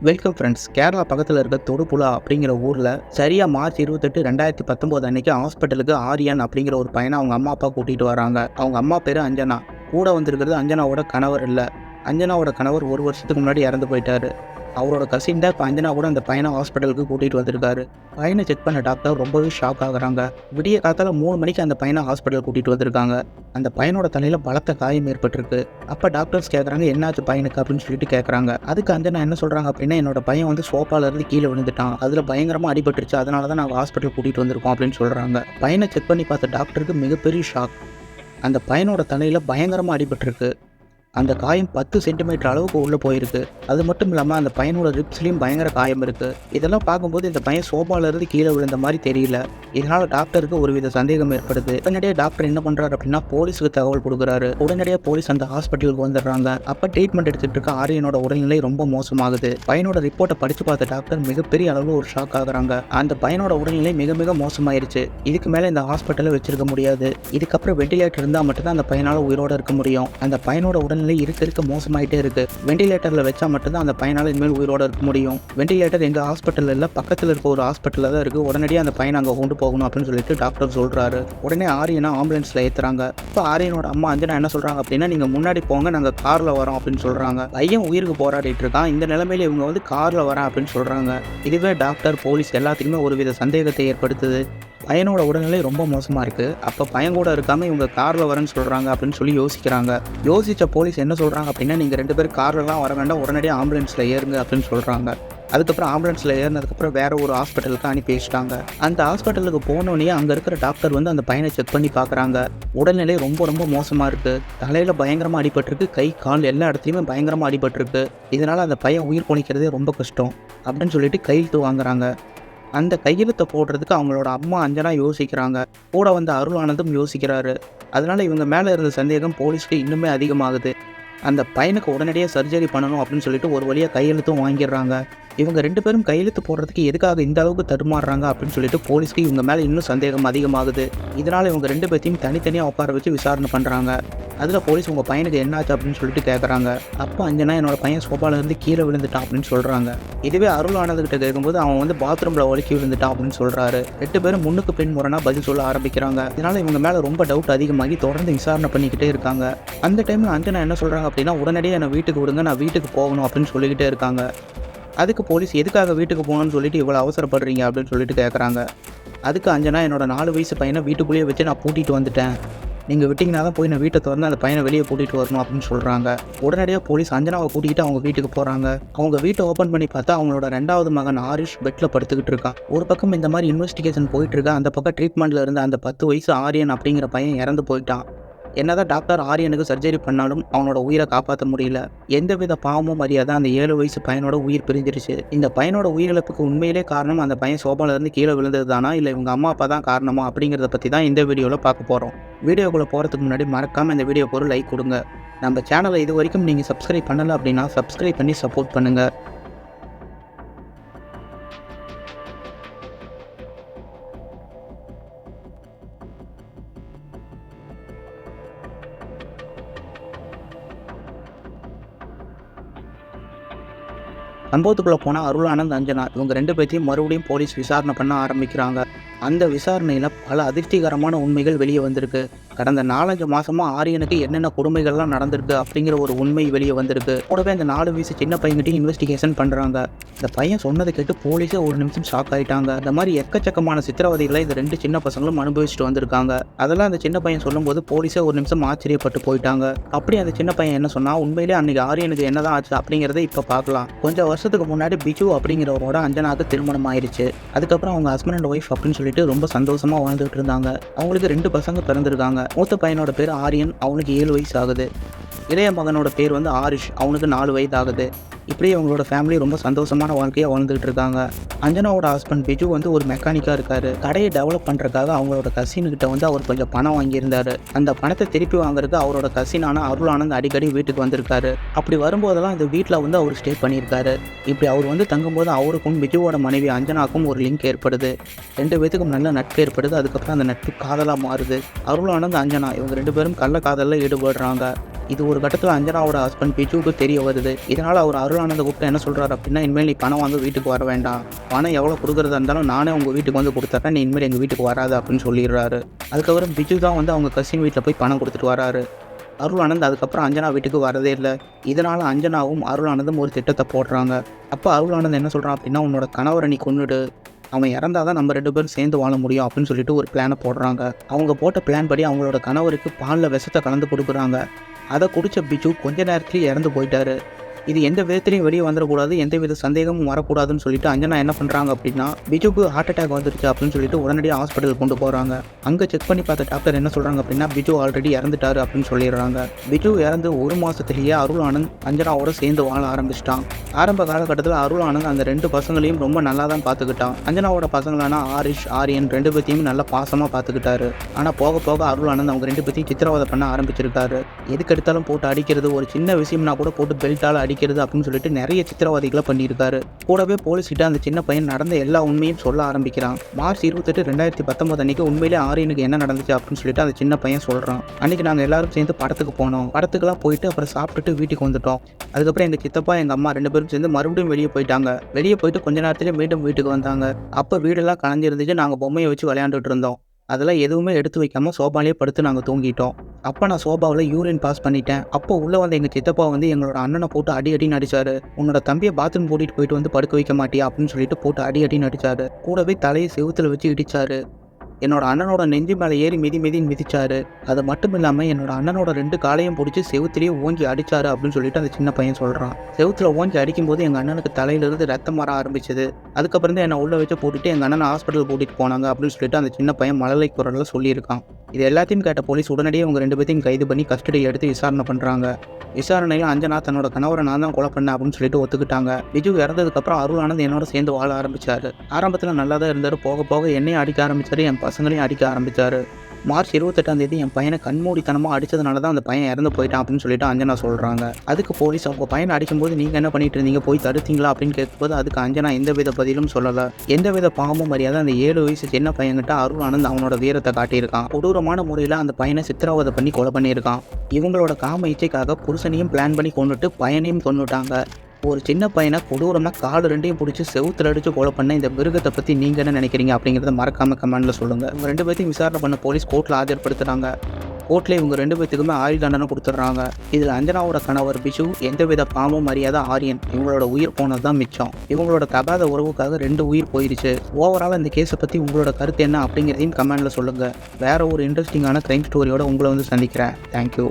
Welcome friends Kerala பக்கத்தில் இருக்க தொடுபுழா அப்படிங்கிற ஊரில் சரியாக மார்ச் இருபத்தெட்டு ரெண்டாயிரத்தி பத்தொம்போது அன்னைக்கு ஹாஸ்பிட்டலுக்கு ஆரியன் அப்படிங்கிற ஒரு பையனை அவங்க அம்மா அப்பா கூட்டிகிட்டு வராங்க. அவங்க அம்மா பேர் அஞ்சனா. கூட வந்திருக்கிறது அஞ்சனாவோட கணவர் இல்லை. அஞ்சனாவோட கணவர் ஒரு வருஷத்துக்கு முன்னாடி இறந்து போயிட்டாரு. அவரோட கசின் தான் இப்போ அஞ்சனா கூட அந்த பையனை ஹாஸ்பிட்டலுக்கு கூட்டிகிட்டு வந்திருக்காரு. பையனை செக் பண்ண டாக்டர் ரொம்பவே ஷாக் ஆகுறாங்க. விடிய காலத்தில் மூணு மணிக்கு அந்த பையனை ஹாஸ்பிட்டல் கூட்டிகிட்டு வந்திருக்காங்க. அந்த பையனோட தலையில் பலத்த காயம் ஏற்பட்டிருக்கு. அப்போ டாக்டர்ஸ் கேட்குறாங்க என்னாச்சு பையனுக்கு? அப்படின்னு சொல்லிட்டு கேட்குறாங்க அதுக்கு அந்த நான் என்ன சொல்கிறாங்க அப்படின்னா என்னோட பையன் வந்து சோஃபாலேருந்து கீழே விழுந்துட்டான். அதில் பயங்கரமாக அடிபட்டுருச்சு. அதனால தான் நாங்கள் ஹாஸ்பிட்டல் கூட்டிகிட்டு வந்திருக்கோம் அப்படின்னு சொல்கிறாங்க பையனை செக் பண்ணி பார்த்த டாக்டருக்கு மிகப்பெரிய ஷாக் அந்த பையனோட தலையில் பயங்கரமாக அடிபட்டிருக்கு. அந்த காயம் பத்து சென்டிமீட்டர் அளவுக்கு உள்ளே போயிருக்கு. அது மட்டும் இல்லாமல் அந்த பையனோட ரிப்ஸ்லேயும் பயங்கர காயம் இருக்குது இதெல்லாம் பார்க்கும்போது இந்த பையன் சோபால இருந்து கீழே விழுந்த மாதிரி தெரியல. இதனால் டாக்டருக்கு ஒருவித சந்தேகம் ஏற்படுது. உடனடியாக டாக்டர் என்ன பண்ணுறாரு அப்படின்னா போலீஸுக்கு தகவல் கொடுக்குறாரு. உடனடியாக போலீஸ் அந்த ஹாஸ்பிட்டலுக்கு வந்துடுறாங்க. அப்போ ட்ரீட்மெண்ட் எடுத்துட்டு இருக்க ஆரியனோட உடல்நிலை ரொம்ப மோசமாகுது. பையனோட ரிப்போர்ட்டை படித்து பார்த்த டாக்டர் மிகப்பெரிய அளவில் ஒரு ஷாக் ஆகுறாங்க. அந்த பையனோட உடல்நிலை மிக மிக மோசமாயிருச்சு. இதுக்கு மேலே இந்த ஹாஸ்பிட்டலில் வச்சிருக்க முடியாது. இதுக்கப்புறம் வெண்டிலேட்டர் இருந்தால் மட்டும்தான் அந்த பையனால் உயிரோட இருக்க முடியும். அந்த பையனோட உடல்நிலை இருக்க இருக்க மோசமாயிட்டே இருக்கு. வெண்டிலேட்டரில் வச்சா மட்டும்தான் அந்த பையனால் இனிமேல் உயிரோட இருக்க முடியும். வெண்டிலேட்டர் எங்கள் ஹாஸ்பிட்டலில் இல்லை பக்கத்தில் இருக்க ஒரு ஹாஸ்பிட்டலில் தான் இருக்குது உடனடியாக அந்த பையனை அங்கே கொண்டு போகணும் அப்படின்னு சொல்லிட்டு டாக்டர் சொல்கிறாரு உடனே ஆரியனை ஆம்புலன்ஸில் ஏற்றுறாங்க இப்போ ஆரியனோட அம்மா அஞ்சனா என்ன சொல்கிறாங்க அப்படின்னா நீங்கள் முன்னாடி போங்க நாங்கள் காரில் வரோம் அப்படின்னு சொல்கிறாங்க பையன் உயிருக்கு போராடிட்டு இருக்கான். இந்த நிலைமையில இவங்க வந்து காரில் வரேன் அப்படின்னு சொல்கிறாங்க இதுவே டாக்டர் போலீஸ் எல்லாத்துக்குமே ஒரு வித சந்தேகத்தை ஏற்படுத்துது. பையனோட உடல்நிலை ரொம்ப மோசமாக இருக்குது அப்போ பையன் கூட இருக்காமல் இவங்க காரில் வரேன்னு சொல்கிறாங்க அப்படின்னு சொல்லி யோசிக்கிறாங்க. யோசித்த போலீஸ் என்ன சொல்கிறாங்க அப்படின்னா நீங்கள் ரெண்டு பேரும் கார்லலாம் வர வேண்டாம். உடனடியாக ஆம்புலன்ஸில் ஏறுங்க அப்படின்னு சொல்கிறாங்க அதுக்கப்புறம் ஆம்புலன்ஸில் ஏறினதுக்கப்புறம் வேறு ஒரு ஹாஸ்பிட்டலுக்கு அனுப்பி வச்சிட்டாங்க. அந்த ஹாஸ்பிட்டலுக்கு போனோடனே அங்கே இருக்கிற டாக்டர் வந்து அந்த பையனை செக் பண்ணி பார்க்குறாங்க உடல்நிலை ரொம்ப ரொம்ப மோசமாக இருக்குது தலையில் பயங்கரமாக அடிபட்டிருக்கு. கை கால் எல்லா இடத்துலையுமே பயங்கரமாக அடிபட்டிருக்கு. இதனால் அந்த பையன் உயிர் பொழிக்கிறதே ரொம்ப கஷ்டம் அப்படின்னு சொல்லிட்டு கையெழுத்து வாங்குறாங்க. அந்த கையெழுத்தை போடுறதுக்கு அவங்களோட அம்மா அஞ்சனா யோசிக்கிறாங்க. கூட வந்த அருளானந்தும் யோசிக்கிறாரு. அதனால இவங்க மேலே இருந்த சந்தேகம் போலீஸ்க்கு இன்னுமே அதிகமாகுது. அந்த பையனுக்கு உடனடியாக சர்ஜரி பண்ணணும் அப்படின்னு சொல்லிட்டு ஒரு வழியாக கையெழுத்தும் வாங்கிடுறாங்க. இவங்க ரெண்டு பேரும் கையெழுத்து போடுறதுக்கு எதுக்காக இந்த அளவுக்கு தடுமாறுறாங்க அப்படின்னு சொல்லிட்டு போலீஸ்க்கு இவங்க மேலே இன்னும் சந்தேகம் அதிகமாகுது. இதனால் இவங்க ரெண்டு பேர்த்தையும் தனித்தனியாக உட்கார வச்சு விசாரணை பண்ணுறாங்க அதில் போலீஸ் உங்கள் பையனுக்கு என்னாச்சு அப்படின்னு சொல்லிட்டு கேட்குறாங்க அப்போ அஞ்சனா என்னோட பையன் சோபால இருந்து கீழே விழுந்துட்டான் அப்படின்னு சொல்கிறாங்க இதுவே அருள் ஆனதுகிட்ட கேட்கும்போது அவன் வந்து பாத்ரூமில் ஒழுக்கி விழுந்துட்டான் அப்படின்னு சொல்கிறாரு ரெண்டு பேரும் முன்னுக்கு பின் முரணா பதில் சொல்ல ஆரம்பிக்கிறாங்க. இதனால் இவங்க மேலே ரொம்ப டவுட் அதிகமாகி தொடர்ந்து விசாரணை பண்ணிக்கிட்டே இருக்காங்க. அந்த டைமில் அஞ்சனா என்ன சொல்கிறாங்க அப்படின்னா உடனடியாக என்னை வீட்டுக்கு விடுங்க நான் வீட்டுக்கு போகணும் அப்படின்னு சொல்லிக்கிட்டே இருக்காங்க. அதுக்கு போலீஸ் எதுக்காக வீட்டுக்கு போகணும்னு சொல்லிட்டு இவ்வளோ அவசரப்படுறீங்க அப்படின்னு சொல்லிட்டு கேட்குறாங்க அதுக்கு அஞ்சனா என்னோட நாலு வயசு பையனை வீட்டுக்குள்ளேயே வச்சு நான் பூட்டிகிட்டு வந்துட்டேன். நீங்கள் விட்டிங்கன்னா தான் போய் நான் வீட்டை திறந்து அந்த பையனை வெளியே கூட்டிகிட்டு வரணும் அப்படின்னு சொல்கிறாங்க உடனடியாக போலீஸ் அஞ்சனாவை கூட்டிகிட்டு அவங்க வீட்டுக்கு போகிறாங்க அவங்க வீட்டை ஓப்பன் பண்ணி பார்த்தா அவங்களோட ரெண்டாவது மகன் ஆரிஷ் பெட்டில் படுத்துக்கிட்டு இருக்கான். ஒரு பக்கம் இந்த மாதிரி இன்வெஸ்டிகேஷன் போயிட்டு இருக்கா அந்த பக்கம் ட்ரீட்மெண்ட்டில் இருந்த அந்த பத்து வயசு ஆரியன் அப்படிங்கிற பையன் இறந்து போயிட்டான். என்னதான் டாக்டர் ஆரியனுக்கு சர்ஜரி பண்ணாலும் அவனோட உயிரை காப்பாற்ற முடியல. எந்தவித பாவமும் அறியாத அந்த ஏழு வயசு பையனோட உயிர் பிரிஞ்சிருச்சு. இந்த பையனோட உயிரிழப்புக்கு உண்மையிலே காரணம் அந்த பையன் சோபால இருந்து கீழே விழுந்தது தானா இல்லை இவங்க அம்மா அப்பா தான் காரணமா? அப்படிங்கிறத பற்றி தான் இந்த வீடியோவில் பார்க்க போகிறோம் வீடியோக்குள்ளே போகிறதுக்கு முன்னாடி மறக்காமல் இந்த வீடியோக்கு ஒரு லைக் கொடுங்க. நம்ம சேனலை இது வரைக்கும் நீங்கள் சப்ஸ்கிரைப் பண்ணலை அப்படின்னா சப்ஸ்கிரைப் பண்ணி சப்போர்ட் பண்ணுங்கள் சம்பவத்துக்குள்ளே போனால் அருள் ஆனந்த் அஞ்சனா இவங்க ரெண்டு பேர்த்தையும் மறுபடியும் போலீஸ் விசாரணை பண்ண ஆரம்பிக்கிறாங்க. அந்த விசாரணையில் பல அதிர்ச்சிகரமான உண்மைகள் வெளியே வந்திருக்கு. கடந்த நாலஞ்சு மாசமா ஆரியனுக்கு என்னென்ன கொடுமைகள்லாம் நடந்திருக்கு அப்படிங்கிற ஒரு உண்மை வெளியே வந்திருக்கு. கூடவே அந்த நாலு வயசு சின்ன பையன்கிட்டையும் இன்வெஸ்டிகேஷன் பண்ணுறாங்க இந்த பையன் சொன்னதை கேட்டு போலீஸே ஒரு நிமிஷம் ஷாக் ஆயிட்டாங்க. இந்த மாதிரி எக்கச்சக்கமான சித்திரவதைகளை இந்த ரெண்டு சின்ன பசங்களும் அனுபவிச்சுட்டு வந்திருக்காங்க. அதெல்லாம் அந்த சின்ன பையன் சொல்லும்போது போலீஸே ஒரு நிமிஷம் ஆச்சரியப்பட்டு போயிட்டாங்க. அப்படி அந்த சின்ன பையன் என்ன சொன்னா உண்மையிலே அன்னைக்கு ஆரியனுக்கு என்னதான் ஆச்சு அப்படிங்கிறத இப்போ பார்க்கலாம். கொஞ்சம் வருஷத்துக்கு முன்னாடி பிஜு அப்படிங்கிறவரோட அஞ்சனாக்கு திருமணம் ஆயிடுச்சு அதுக்கப்புறம் அவங்க ஹஸ்பண்ட் அண்ட் ஒய்ஃப் அப்படின்னு சொல்லிட்டு ரொம்ப சந்தோஷமா வாழ்ந்துட்டு இருந்தாங்க. அவங்களுக்கு ரெண்டு பசங்க பிறந்திருக்காங்க. மூத்த பையனோட பேர் ஆரியன். அவனுக்கு ஏழு வயசு ஆகுது. இளைய மகனோட பேர் வந்து ஆரிஷ். அவனுக்கு நாலு வயது ஆகுது இப்படி அவங்களோட ஃபேமிலி ரொம்ப சந்தோஷமான வாழ்க்கையாக வாழ்ந்துகிட்டு இருக்காங்க. அஞ்சனாவோட ஹஸ்பண்ட் பிஜு வந்து ஒரு மெக்கானிக்காக இருக்காரு. கடையை டெவலப் பண்ணுறதுக்காக அவங்களோட கசின்கிட்ட வந்து அவர் கொஞ்சம் பணம் வாங்கியிருந்தாரு. அந்த பணத்தை திருப்பி வாங்குறதுக்கு அவரோட கசினான அருளானந்த் அடிக்கடி வீட்டுக்கு வந்திருக்காரு. அப்படி வரும்போதெல்லாம் இந்த வீட்டில் வந்து அவர் ஸ்டே பண்ணியிருக்காரு. இப்படி அவர் வந்து தங்கும்போது அவருக்கும் பிஜுவோட மனைவி அஞ்சனாக்கும் ஒரு லிங்க் ஏற்படுது. ரெண்டு பேத்துக்கும் நல்ல நட்பு ஏற்படுது. அதுக்கப்புறம் அந்த நட்பு காதலாக மாறுது. அருள் ஆனந்த் அஞ்சனா இவங்க ரெண்டு பேரும் கள்ள காதலில் ஈடுபடுறாங்க. இது ஒரு கட்டத்தில் அஞ்சனாவோட ஹஸ்பண்ட் பிஜுவுக்கு தெரிய வருது. இதனால் அவர் அருளானந்த கூப்பிட்டு என்ன சொல்கிறாரு அப்படின்னா இனிமேல் நீ பணம் வாங்க வீட்டுக்கு வர வேண்டாம். பணம் எவ்வளோ கொடுக்குறதா இருந்தாலும் நானே உங்கள் வீட்டுக்கு வந்து கொடுத்துட்றேன் நீ இனிமேல் எங்கள் வீட்டுக்கு வராது அப்படின்னு சொல்லிடுறாரு. அதுக்கப்புறம் பிஜு தான் வந்து அவங்க கசின் வீட்டில் போய் பணம் கொடுத்துட்டு வராரு. அருள் ஆனந்த் அதுக்கப்புறம் அஞ்சனா வீட்டுக்கு வரதே இல்லை. இதனால் அஞ்சனாவும் அருள் ஆனந்தும் ஒரு திட்டத்தை போடுறாங்க. அப்போ அருள் ஆனந்த் என்ன சொல்கிறான் அப்படின்னா உன்னோட கணவரை நீ கொன்னுடு. அவன் இறந்தாதான் தான் நம்ம ரெண்டு பேரும் சேர்ந்து வாழ முடியும் அப்படின்னு சொல்லிட்டு ஒரு பிளானை போடுறாங்க. அவங்க போட்ட பிளான் படி அவங்களோட கணவருக்கு பாலில் விஷத்தை கலந்து கொடுக்குறாங்க. அதை குடித்த பிஜு கொஞ்ச நேரத்துலேயே இறந்து போயிட்டாரு. இது எந்த விதத்துலையும் வெளியே வந்துடக்கூடாது எந்த வித சந்தேகமும் வரக்கூடாதுன்னு சொல்லிட்டு அஞ்சனா என்ன பண்ணுறாங்க அப்படின்னா பிஜுக்கு ஹார்ட் அட்டாக் வந்துருச்சு அப்படின்னு சொல்லிட்டு உடனடியாக ஹாஸ்பிட்டல் கொண்டு போகிறாங்க அங்கே செக் பண்ணி பார்த்த டாக்டர் என்ன சொல்கிறாங்க அப்படின்னா பிஜு ஆல்ரெடி இறந்துட்டாரு அப்படின்னு சொல்லிடுறாங்க. பிஜு இறந்து ஒரு மாதத்துலேயே அருள் ஆனந்த் அஞ்சனாவோட சேர்ந்து வாழ ஆரம்பிச்சிட்டான். ஆரம்ப காலகட்டத்தில் அருள் ஆனந்த் அந்த ரெண்டு பசங்களையும் ரொம்ப நல்லா தான் பார்த்துக்கிட்டான். அஞ்சனாவோட பசங்களான ஆரிஷ் ஆரியன் ரெண்டு பேத்தையும் நல்லா பாசமாக பார்த்துக்கிட்டாரு. ஆனால் போக போக அருள் ஆனந்த் அவங்க ரெண்டு பேத்தையும் சித்திரவதை பண்ண ஆரம்பிச்சிருக்காரு. எதுக்கு எடுத்தாலும் போட்டு அடிக்கிறது ஒரு சின்ன விஷயம்னா கூட போட்டு பெல்ட்டால் அடி அடிக்கிறது அப்படின்னு சொல்லிட்டு நிறைய சித்திரவாதிகளை பண்ணியிருக்காரு. கூடவே போலீஸ்கிட்ட அந்த சின்ன பையன் நடந்த எல்லா உண்மையும் சொல்ல ஆரம்பிக்கிறான். மார்ச் இருபத்தெட்டு ரெண்டாயிரத்தி பத்தொன்பது அன்னைக்கு உண்மையிலே ஆரியனுக்கு என்ன நடந்துச்சு அப்படின்னு சொல்லிட்டு அந்த சின்ன பையன் சொல்கிறான் அன்னைக்கு நாங்கள் எல்லாரும் சேர்ந்து படத்துக்கு போனோம். படத்துக்குலாம் போயிட்டு அப்புறம் சாப்பிட்டுட்டு வீட்டுக்கு வந்துட்டோம். அதுக்கப்புறம் எங்கள் சித்தப்பா எங்கள் அம்மா ரெண்டு பேரும் சேர்ந்து மறுபடியும் வெளியே போயிட்டாங்க. வெளியே போயிட்டு கொஞ்ச நேரத்திலே மீண்டும் வீட்டுக்கு வந்தாங்க. அப்போ வீடெல்லாம் கலந்துருந்துச்சு நாங்கள் பொம்மையை வச்சு விளையாண்டுட்டு இருந்தோம். அதெல்லாம் எதுவுமே எடுத்து வைக்காமல் சோபாலேயே படுத்து நாங்கள் தூங்கிட்டோம். அப்போ நான் சோபாவில் யூரின் பாஸ் பண்ணிட்டேன். அப்போ உள்ளே வந்த எங்கள் சித்தப்பா வந்து எங்களோட அண்ணனை போட்டு அடி அடின்னு நடிச்சாரு. உன்னோட தம்பியை பாத்ரூம் கூட்டிகிட்டு போயிட்டு வந்து படுக்க வைக்க மாட்டியா அப்படின்னு சொல்லிட்டு போட்டு அடி அடின்னு அடிச்சாரு கூடவே தலையை செவுத்தில் வச்சு இடிச்சாரு. என்னோட அண்ணனோட நெஞ்சு மேலே ஏறி மிதி மிதின்னு மிதிச்சாரு. அது மட்டும் இல்லாமல் என்னோட அண்ணனோட ரெண்டு காலையும் பிடிச்சி செவுத்துலேயே ஓங்கி அடிச்சாரு அப்படின்னு சொல்லிட்டு அந்த சின்ன பையன் சொல்கிறான் செவுத்துல ஓங்கி அடிக்கும்போது எங்கள் அண்ணனுக்கு தலையிலிருந்து ரத்தம் வர ஆரம்பிச்சது. அதுக்கப்புறம் தான் என்னை உள்ள வச்சு போட்டுட்டு எங்கள் அண்ணனை ஹாஸ்பிட்டல் கூட்டிகிட்டு போனாங்க அப்படின்னு சொல்லிட்டு அந்த சின்ன பையன் மழலை குரலில் சொல்லியிருக்கான். இது எல்லாத்தையும் கேட்ட போலீஸ் உடனடியே அவங்க ரெண்டு பேத்தையும் கைது பண்ணி கஸ்டடி எடுத்து விசாரணை பண்ணுறாங்க விசாரணையில் அஞ்சனா தன்னோட கணவரை நான் தான் கொலை பண்ணேன் அப்படின்னு சொல்லிட்டு ஒத்துக்கிட்டாங்க. விஜு இறந்ததுக்கப்புறம் அருள் ஆனந்த் என்னோட சேர்ந்து வாழ ஆரம்பிச்சாரு. ஆரம்பத்தில் நல்லா தான் இருந்தார். போக போக என்னையும் அடிக்க ஆரம்பிச்சாரு. என் பசங்களையும் அடிக்க ஆரம்பித்தார் மார்ச் இருபத்தெட்டாம் தேதி என் பையனை கண்மூடித்தனமாக அடித்ததுனால தான் அந்த பையன் இறந்து போயிட்டான் அப்படின்னு சொல்லிட்டு அஞ்சனா சொல்கிறாங்க அதுக்கு போலீஸ் அவங்க பையனை அடிக்கும்போது நீங்கள் என்ன பண்ணிட்டு இருந்தீங்க? போய் தடுத்தீங்களா? அப்படின்னு கேட்கும்போது அதுக்கு அஞ்சனா எந்த வித பதிலும் சொல்லலை. எந்த வித பாவமும் மரியாதை அந்த ஏழு வயசு சின்ன பையன்கிட்ட அருள் ஆனந்த் அவனோட வீரத்தை காட்டியிருக்கான். கொடூரமான முறையில் அந்த பையனை சித்திரவதை பண்ணி கொலை பண்ணியிருக்கான். இவங்களோட காம இச்சைக்காக புருஷனையும் பிளான் பண்ணி கொண்டுட்டு பையனையும் கொண்டுட்டாங்க ஒரு சின்ன பையனை கொடூரமாக காடு ரெண்டையும் பிடிச்சி செவுத்துல அடித்து கொலை பண்ண இந்த மிருகத்தை பற்றி நீங்கள் என்ன நினைக்கிறீங்க அப்படிங்கிறத மறக்காம கமெண்ட்டில் சொல்லுங்கள் இவங்க ரெண்டு பேர்த்தையும் விசாரணை பண்ண போலீஸ் கோர்ட்டில் ஆஜர்படுத்துகிறாங்க கோர்ட்டில் இவங்க ரெண்டு பேத்துக்குமே ஆயுள் தண்டனை கொடுத்துட்றாங்க இதில் அஞ்சனாவோட கணவர் பிஷு எந்தவித பாமும் மரியாதை ஆரியன். இவங்களோட உயிர் போனது தான் மிச்சம். இவங்களோட தகாத உறவுக்காக ரெண்டு உயிர் போயிருச்சு. ஓவரால் இந்த கேஸை பற்றி உங்களோட கருத்து என்ன அப்படிங்கிறதையும் கமெண்ட்டில் சொல்லுங்கள் வேற ஒரு இன்ட்ரெஸ்டிங்கான க்ரைம் ஸ்டோரியோட உங்களை வந்து சந்திக்கிறேன். தேங்க்யூ